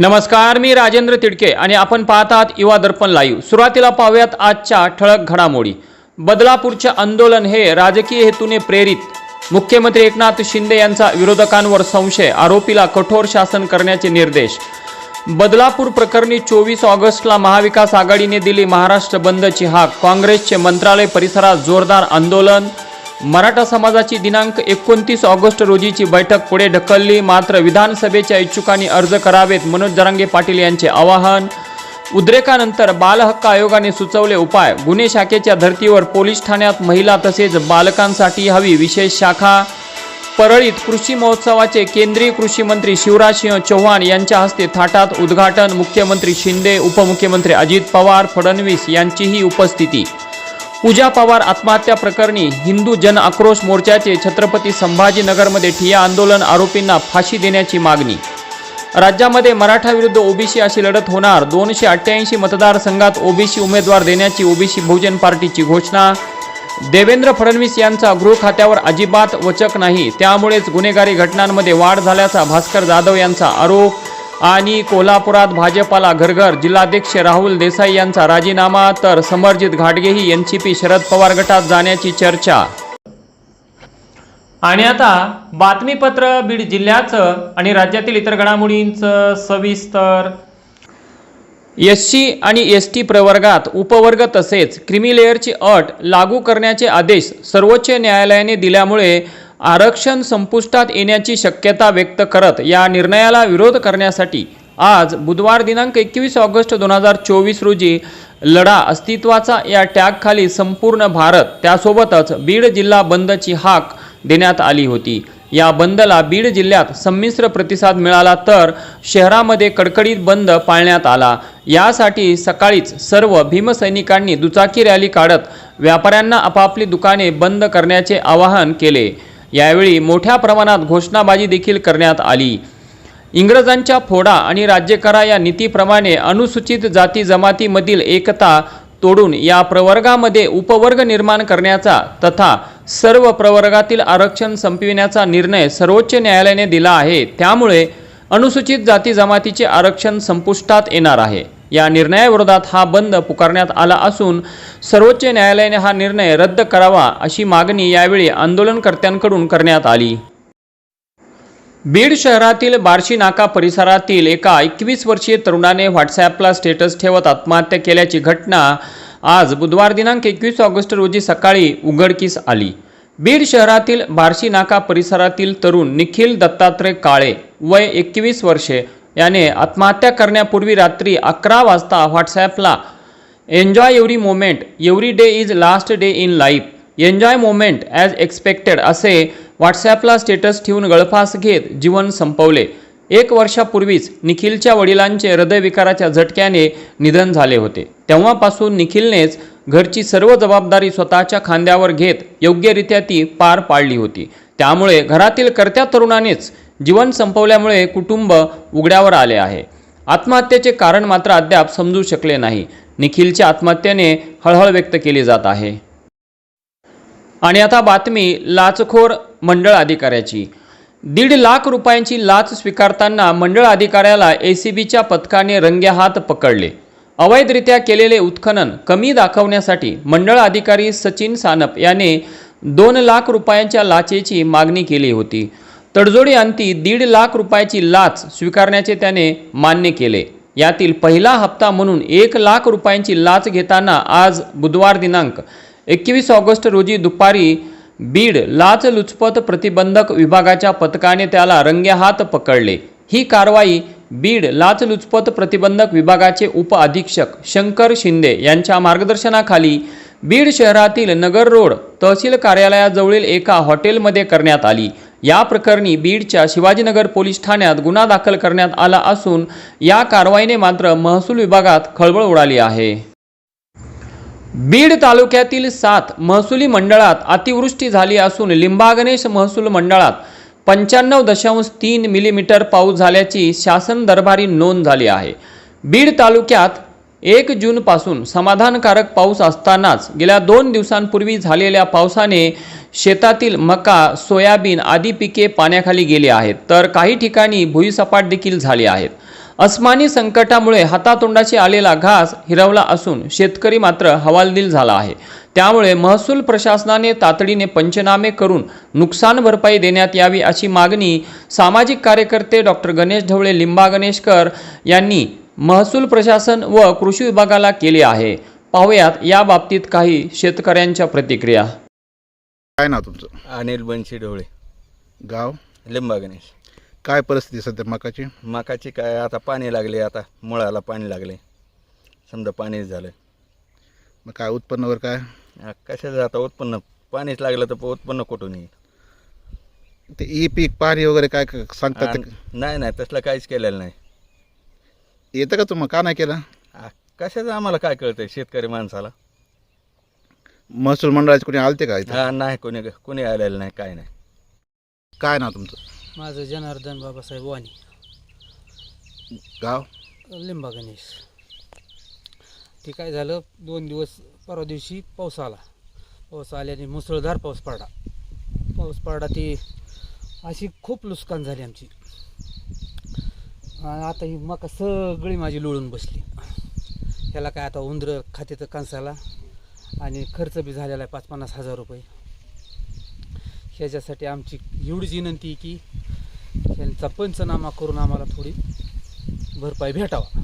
नमस्कार मी राजेंद्र तिडके आणि आपण पाहत आहात युवा दर्पण लाईव्ह सुरुवातीला पाहूयात आजच्या ठळक घडामोडी. बदलापूरचे आंदोलन हे राजकीय हेतूने प्रेरित. मुख्यमंत्री एकनाथ शिंदे यांचा विरोधकांवर संशय आरोपीला कठोर शासन करण्याचे निर्देश. बदलापूर प्रकरणी चोवीस ऑगस्टला महाविकास आघाडीने दिली महाराष्ट्र बंदची हाक. काँग्रेसचे मंत्रालय परिसरात जोरदार आंदोलन मराठा समाजाची दिनांक एकोणतीस ऑगस्ट रोजीची बैठक पुढे ढकलली. मात्र विधानसभेच्या इच्छुकांनी अर्ज करावेत मनोज जरांगे पाटील यांचे आवाहन. उद्रेकानंतर बालहक्क आयोगाने सुचवले उपाय. गुन्हे शाखेच्या धर्तीवर पोलीस ठाण्यात महिला तसेच बालकांसाठी हवी विशेष शाखा. परळीत कृषी महोत्सवाचे केंद्रीय कृषी मंत्री शिवराजसिंह चौहान यांच्या हस्ते थाटात उद्घाटन. मुख्यमंत्री शिंदे उपमुख्यमंत्री अजित पवार फडणवीस यांचीही उपस्थिती. पूजा पवार आत्महत्या प्रकरणी हिंदू जन आक्रोश मोर्चाचे छत्रपती संभाजीनगरमध्ये ठिय्या आंदोलन आरोपींना फाशी देण्याची मागणी. राज्यामध्ये मराठा विरुद्ध ओबीसी अशी लढत होणार. दोनशे अठ्ठ्याऐंशी मतदारसंघात ओबीसी उमेदवार देण्याची ओबीसी बहुजन पार्टीची घोषणा. देवेंद्र फडणवीस यांचा गृह खात्यावर अजिबात वचक नाही. त्यामुळेच गुन्हेगारी घटनांमध्ये वाढ झाल्याचा भास्कर जाधव यांचा आरोप. आणि कोल्हापुरात भाजपाला घरघर. जिल्हाध्यक्ष राहुल देसाई यांचा राजीनामा तर समरजित घाटगेही एनसीपी शरद पवार गटात जाण्याची चर्चा. आणि आता बातमीपत्र बीड जिल्ह्याचं आणि राज्यातील इतर घडामोडींचं सविस्तर. एस सी आणि एस टी प्रवर्गात उपवर्ग तसेच क्रिमिलेअरची अट लागू करण्याचे आदेश सर्वोच्च न्यायालयाने दिल्यामुळे आरक्षण संपुष्टात येण्याची शक्यता व्यक्त करत या निर्णयाला विरोध करण्यासाठी आज बुधवार दिनांक एकवीस ऑगस्ट दोन हजार चोवीस रोजी लढा अस्तित्वाचा या टॅगखाली संपूर्ण भारत त्यासोबतच बीड जिल्हा बंदची हाक देण्यात आली होती. या बंदला बीड जिल्ह्यात संमिश्र प्रतिसाद मिळाला तर शहरामध्ये कडकडीत बंद पाळण्यात आला. यासाठी सकाळीच सर्व भीमसैनिकांनी दुचाकी रॅली काढत व्यापाऱ्यांना आपापली दुकाने बंद करण्याचे आवाहन केले. यावेळी मोठ्या प्रमाणात घोषणाबाजी देखील करण्यात आली. इंग्रजांच्या फोडा आणि राज्य करा या नीतीप्रमाणे अनुसूचित जाती जमातीमधील एकता तोडून या प्रवर्गामध्ये उपवर्ग निर्माण करण्याचा तथा सर्व प्रवर्गातील आरक्षण संपविण्याचा निर्णय सर्वोच्च न्यायालयाने दिला आहे. त्यामुळे अनुसूचित जाती जमातीचे आरक्षण संपुष्टात येणार आहे. या निर्णयाविरोधात हा बंद पुकारण्यात आला असून सर्वोच्च न्यायालयाने हा निर्णय रद्द करावा अशी मागणी यावेळी आंदोलनकर्त्यांकडून करण्यात आली. बीड शहरातील बार्शी नाका परिसरातील एका एकवीस वर्षीय तरुणाने व्हॉट्सॲपला स्टेटस ठेवत आत्महत्या केल्याची घटना आज बुधवार दिनांक एकवीस ऑगस्ट रोजी सकाळी उघडकीस आली. बीड शहरातील बार्शी नाका परिसरातील तरुण निखिल दत्तात्रय काळे वय एकवीस वर्षे याने आत्महत्या करण्यापूर्वी रात्री अकरा वाजता व्हॉट्सॲपला enjoy every moment every day is last day in life enjoy moment as expected असे व्हॉट्सॲपला स्टेटस ठेवून गळफास घेत जीवन संपवले. एक वर्षापूर्वीच निखिलच्या वडिलांचे हृदयविकाराच्या झटक्याने निधन झाले होते. तेव्हापासून निखिलनेच घरची सर्व जबाबदारी स्वतःच्या खांद्यावर घेत योग्यरित्या ती पार पाडली होती. त्यामुळे घरातील कर्त्या तरुणानेच जीवन संपवल्यामुळे कुटुंब उघड्यावर आले आहे. आत्महत्येचे कारण मात्र अद्याप समजू शकले नाही. निखिलच्या आत्महत्येने हळहळ व्यक्त केली जात आहे. आणि आता बातमी लाचखोर मंडळ अधिकाऱ्याची. दीड लाख रुपयांची लाच स्वीकारताना मंडळ अधिकाऱ्याला ए सी बीच्या पथकाने रंगेहात पकडले. अवैधरित्या केलेले उत्खनन कमी दाखवण्यासाठी मंडळ अधिकारी सचिन सानप याने दोन लाख रुपयांच्या लाचेची मागणी केली होती. तडजोडी अंती दीड लाख रुपयाची लाच स्वीकारण्याचे त्याने मान्य केले. यातील पहिला हप्ता म्हणून एक लाख रुपयांची लाच घेताना आज बुधवार दिनांक एकवीस ऑगस्ट रोजी दुपारी बीड लाचलुचपत प्रतिबंधक विभागाच्या पथकाने त्याला रंगेहात पकडले. ही कारवाई बीड लाचलुचपत प्रतिबंधक विभागाचे उप अधीक्षक शंकर शिंदे यांच्या मार्गदर्शनाखाली बीड शहरातील नगर रोड तहसील कार्यालयाजवळील एका हॉटेलमध्ये करण्यात आली. या प्रकरणी बीडच्या शिवाजीनगर पोलीस ठाण्यात गुन्हा दाखल करण्यात आला असून या कारवाईने मात्र महसूल विभागात खळबळ उडाली आहे. बीड तालुक्यातील सात महसुली मंडळात अतिवृष्टी झाली असून लिंबागणेश महसूल मंडळात पंच्याण्णव दशांश तीन मिलीमीटर पाऊस झाल्याची शासन दरबारी नोंद झाली आहे. बीड तालुक्यात एक जूनपासून समाधानकारक पाऊस असतानाच गेल्या दोन दिवसांपूर्वी झालेल्या पावसाने शेतातील मका सोयाबीन आदी पिके पाण्याखाली गेली आहेत. तर काही ठिकाणी भुईसपाट देखील झाली आहेत. अस्मानी संकटामुळे हातातोंडाशी आलेला घास हिरवला असून शेतकरी मात्र हवालदिल झाला आहे. त्यामुळे महसूल प्रशासनाने तातडीने पंचनामे करून नुकसान भरपाई देण्यात यावी अशी मागणी सामाजिक कार्यकर्ते डॉक्टर गणेश ढवळे लिंबा गणेशकर यांनी महसूल प्रशासन व कृषी विभागाला केली आहे. पाहुयात या बाबतीत काही शेतकऱ्यांच्या प्रतिक्रिया. काय नाव तुमचं? अनिल बनशी ढोळे. गाव? लिंबा गणेश. काय परिस्थिती सध्या मकाची? मकाची काय आता पाणी लागले आता मुळाला पाणी लागले. समजा पाणीच झालं मग काय उत्पन्न वगैरे काय? आ, कशाचं आता उत्पन्न? पाणीच लागलं तर उत्पन्न कुठून येईल? ते ई पीक पाणी वगैरे काय सांगतात आ, नाही नाही तसलं काहीच केलेलं नाही. येतं का तुम्हाला का नाही केलं? आ, कशाचं आम्हाला काय कळतंय शेतकरी माणसाला? महसूल मंडळाचे कोणी आलते का इथं? हा नाही कोणी कोणी आलेलं नाही काय नाही. काय नाव तुमचं? माझं जनार्दन बाबासाहेब वाणी. गाव? लिंबा गणेश. ते काय झालं दोन दिवस परवा दिवशी पाऊस आला. पाऊस आल्याने मुसळधार पाऊस पडला. पाऊस पडला ती अशी खूप नुकसान झाली आमची. आणि आता ही मका सगळी माझी लोळून बसली. ह्याला काय आता उंदरं खाते तर कणसाला आणि खर्च बी झालेला आहे पाच पन्नास हजार रुपये. ह्याच्यासाठी आमची एवढीच विनंती आहे की त्यांचा पंचनामा करून आम्हाला थोडी भरपाई भेटावा.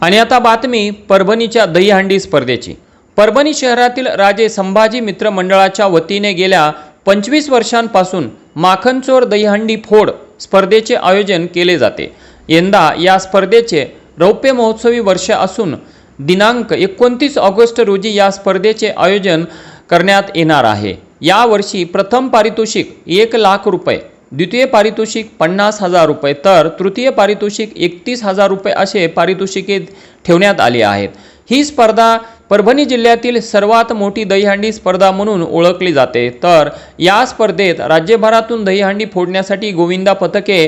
आणि आता बातमी परभणीच्या दहीहंडी स्पर्धेची. परभणी शहरातील राजे संभाजी मित्र मंडळाच्या वतीने गेल्या पंचवीस वर्षांपासून माखनचोर दहीहंडी फोड स्पर्धेचे आयोजन केले जाते. यंदा या स्पर्धेचे रौप्य महोत्सवी वर्ष असून दिनांक एकोणतीस ऑगस्ट रोजी या स्पर्धेचे आयोजन करण्यात येणार आहे. यावर्षी प्रथम पारितोषिक एक लाख रुपये द्वितीय पारितोषिक पन्नास हजार रुपये तर तृतीय पारितोषिक एकतीस हजार रुपये असे पारितोषिके ठेवण्यात आली आहेत. ही स्पर्धा परभणी जिल्ह्यातील सर्वात मोठी दहीहंडी स्पर्धा म्हणून ओळखली जाते. तर या स्पर्धेत राज्यभरातून दहीहंडी फोडण्यासाठी गोविंदा पथके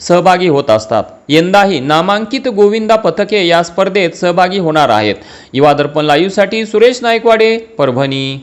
सहभागी होत असतात. यंदाही नामांकित गोविंदा पथके या स्पर्धेत सहभागी होणार आहेत. युवा दर्पण लाईव्हसाठी सुरेश नायकवाडे परभणी.